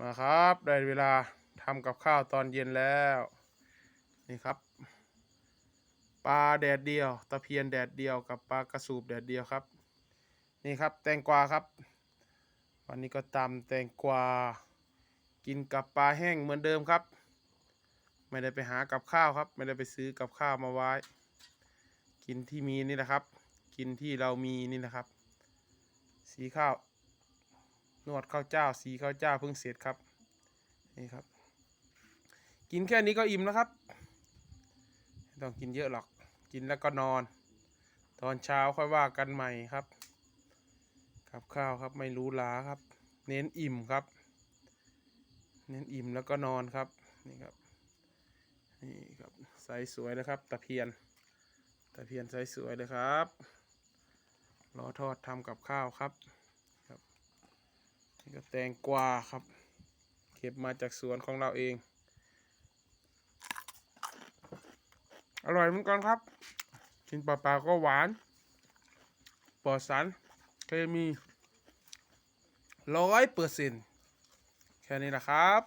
มาครับได้เวลาทำกับข้าวตอนเย็นแล้ว นี่ครับปลาแดดเดียว ตะเพียนแดดเดียวกับปลากระสูบแดดเดียวครับ นี่ครับแตงกวาครับ วันนี้ก็ตำแตงกวากินกับปลาแห้งเหมือนเดิมครับ ไม่ได้ไปหากับข้าวครับ ไม่ได้ไปซื้อกับข้าวมาไว้ กินที่มีนี่แหละครับ กินที่เรามีนี่นะครับ สีข้าว นวดข้าวเจ้า สีข้าวเจ้าเพิ่งเสร็จครับ นี่ครับ กินแค่นี้ก็อิ่มแล้วครับไม่ต้องกินเยอะหรอก กินแล้วก็นอน ตอนเช้าค่อยว่ากันใหม่ครับ กับข้าวครับไม่รู้หลาครับ เน้นอิ่มครับ เน้นอิ่มแล้วก็นอนครับ นี่ครับ นี่ครับใสสวยนะครับ ตะเพียน ตะเพียนใสสวยเลยครับ รอทอดทำกับข้าวครับ ก็แตงกวาครับ เก็บมาจากสวนของเราเอง อร่อยเหมือนกันครับกินเปล่าๆก็หวาน ปลอดสารเคมีร้อยเปอร์เซ็นต์แค่นี้แหละครับ